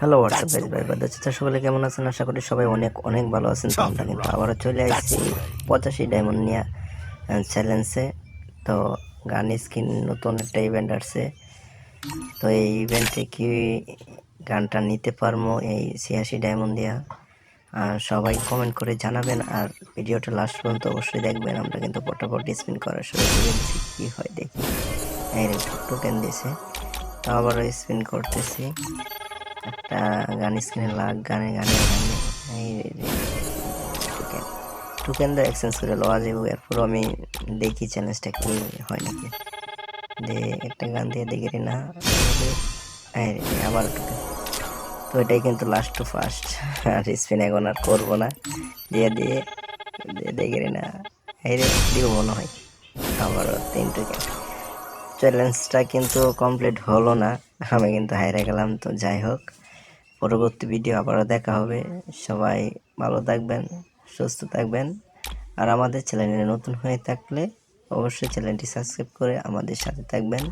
Hello WhatsApp guys ভাই বাদ তো সকলে কেমন আছেন? আশা করি সবাই অনেক অনেক ভালো আছেন। তো আমরা কিন্তু আবারও চলে আসছি পঁচাশি ডায়মন্ড নিয়ে চ্যালেঞ্জে তো গান স্কিন নতুন একটা ইভেন্ট আসছে। তো এই ইভেন্টে কি গানটা নিতে পারব? এই ছিয়াশি ডায়মন্ড দিয়া আর সবাই কমেন্ট করে জানাবেন। আর ভিডিওটা লাস্ট পর্যন্ত অবশ্যই দেখবেন। আমরা কিন্তু পটাপট স্পিন করার শুরু করে দিচ্ছি। কী হয় দেখি। এই টোকেন দিয়েছে। তো আবারও স্পিন করতেছি। একটা গান স্ক্রিনে লাগ, গানে গানে টোকেন টোকেন তো এক্সচেঞ্জ করে লওয়া যাবে এরপর আমি দেখি চ্যালেঞ্জটা কি হয় নাকি। যে একটা গান দিয়ে দেখি রে না আবার টোকেন তো এটাই কিন্তু লাস্ট টু ফার্স্ট আর স্পিন এখন আর করব না। দিয়ে দিয়ে দিয়ে দেখি রে না। এই দিব মনে হয়। আবারও তিন টোকেন চ্যালেঞ্জটা কিন্তু কমপ্লিট হলো না। আমি কিন্তু হাইরে গেলাম, তো যাই হোক। পরবর্তী ভিডিও আবারও দেখা হবে। সবাই ভালো থাকবেন, সুস্থ থাকবেন। আর আমাদের চ্যানেলে নতুন হয়ে থাকলে অবশ্যই চ্যানেলটি সাবস্ক্রাইব করে আমাদের সাথে থাকবেন।